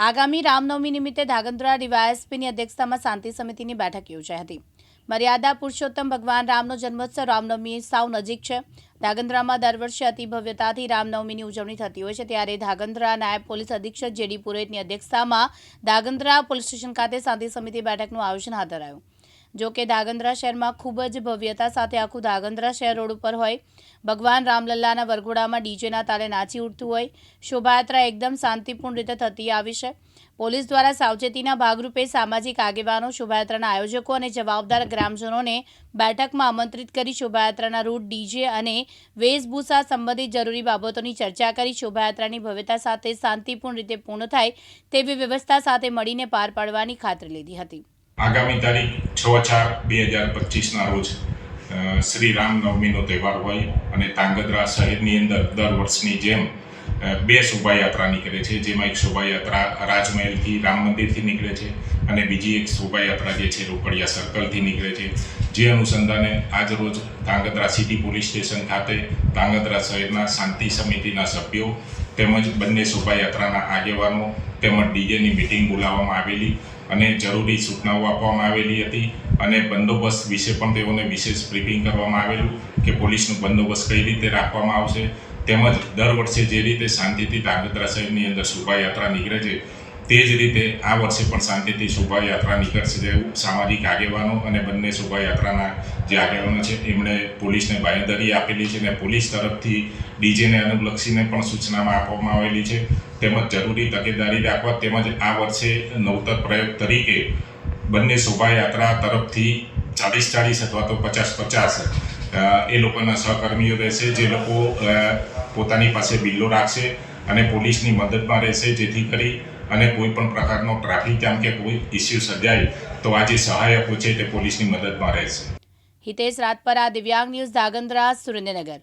આગામી રામનવમી નિમિત્તે ધાગંદ્રા ડીવાયએસપીની અધ્યક્ષતામાં શાંતિ સમિતિની બેઠક યોજાઈ હતી. મર્યાદા, પુરુષોત્તમ ભગવાન, રામનો જન્મોત્સવ, રામનવમી સાવ નજીક છે. ધાગંદ્રામાં દર વર્ષે અતિ ભવ્યતાથી રામનવમીની ઉજવણી થતી હોય છે. ત્યારે ધાગંદ્રા નાયબ પોલીસ અધિક્ષક જેડી પુરોહિતની અધ્યક્ષતામાં ધાગંદ્રા પોલીસ સ્ટેશન ખાતે શાંતિ સમિતિ બેઠકનું આયોજન હાથ ધરાયું. જો કે ધાગંદ્રા શહેરમાં ખૂબ જ ભવ્યતા સાથે આખું ધાગંદ્રા શહેર રોડ ઉપર હોય. ભગવાન રામલલ્લાના વરઘોડામાં ડીજેના તાલે નાચી ઉઠતું હોય. શોભાયાત્રા એકદમ શાંતિપૂર્ણ રીતે થતી આવી છે. પોલીસ દ્વારા સાવચેતીના ભાગરૂપે સામાજિક આગેવાનો, શોભાયાત્રાના આયોજકો અને જવાબદાર ગ્રામજનોને બેઠકમાં આમંત્રિત કરી શોભાયાત્રાના રૂટ, ડીજે અને વેશભૂષા સંબંધિત જરૂરી બાબતોની ચર્ચા કરી શોભાયાત્રાની ભવ્યતા સાથે શાંતિપૂર્ણ રીતે પૂર્ણ થાય તેવી વ્યવસ્થા સાથે મળીને પાર પાડવાની ખાતરી લીધી હતી. આગામી તારીખ છ ચાર બે હજાર પચીસના રોજ શ્રી રામનવમીનો તહેવાર હોય અને તાંગધ્રા શહેરની અંદર દર વર્ષની જેમ બે શોભાયાત્રા નીકળે છે. જેમાં એક શોભાયાત્રા રાજમહેલથી, રામ મંદિરથી નીકળે છે અને બીજી એક શોભાયાત્રા જે છે, રોકડિયા સર્કલથી નીકળે છે. જે અનુસંધાને આજરોજ તાંગધ્રા સિટી પોલીસ સ્ટેશન ખાતે તાંગધ્રા શહેરના શાંતિ સમિતિના સભ્યો તેમજ બંને શોભાયાત્રાના આગેવાનો તેમજ ડીજેની મિટિંગ બોલાવવામાં આવેલી અને જરૂરી સૂચનાઓ આપવામાં આવેલી હતી અને બંદોબસ્ત વિશે પણ તેઓને વિશેષ બ્રીફિંગ કરવામાં આવેલું કે પોલીસનું બંદોબસ્ત કઈ રીતે રાખવામાં આવશે. તેમજ દર વર્ષે જે રીતે શાંતિથી ધાગ્રા શહેરની અંદર શોભાયાત્રા નીકળે છે તે જ રીતે આ વર્ષે પણ શાંતિથી શોભાયાત્રા નીકળશે તેવું સામાજિક આગેવાનો અને બંને શોભાયાત્રાના જે આગેવાનો છે, એમણે પોલીસને બાંયધરી આપેલી છે અને પોલીસ તરફથી ડીજેને અનુલક્ષીને પણ સૂચનામાં આપવામાં આવેલી છે. તેમજ જરૂરી તકેદારી રાખવા તેમજ આ વર્ષે નવતર પ્રયોગ તરીકે બંને શોભાયાત્રા તરફથી ચાલીસ ચાલીસ અથવા તો પચાસ પચાસ એ લોકોના સહકર્મીઓ રહેશે, જે લોકો પોતાની પાસે બિલ્લો રાખશે અને પોલીસની મદદમાં રહેશે, જેથી કરી અને કોઈ પણ પ્રકારનો ટ્રાફિક જામ કે કોઈ ઇસ્યુ સર્જાય, તો આ જે સહાયકો છે તે પોલીસની મદદમાં રહેશે. હિતેશ રાતપરા, દિવ્યાંગ ન્યૂઝ ધાગંદ્રા સુરેન્દ્રનગર.